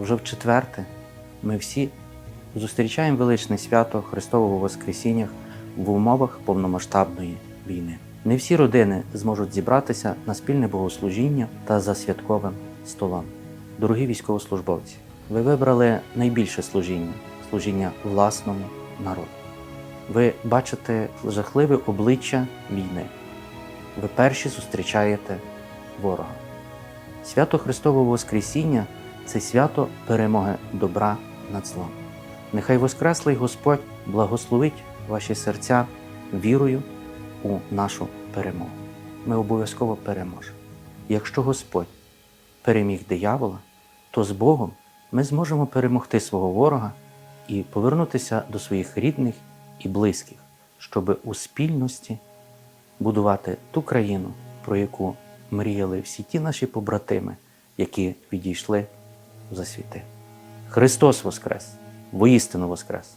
вже в четверте ми всі зустрічаємо величне свято Христового Воскресіння в умовах повномасштабної війни. Не всі родини зможуть зібратися на спільне богослужіння та за святковим столом. Дорогі військовослужбовці, ви вибрали найбільше служіння служіння власному народу. Ви бачите жахливе обличчя війни. Ви перші зустрічаєте ворога. Свято Христового Воскресіння це свято перемоги добра над злом. Нехай Воскреслий Господь благословить ваші серця вірою у нашу перемогу. Ми обов'язково переможемо. Якщо Господь переміг диявола, то з Богом ми зможемо перемогти свого ворога і повернутися до своїх рідних і близьких, щоб у спільності будувати ту країну, про яку мріяли всі ті наші побратими, які відійшли за світи. Христос Воскрес! Воістину Воскрес!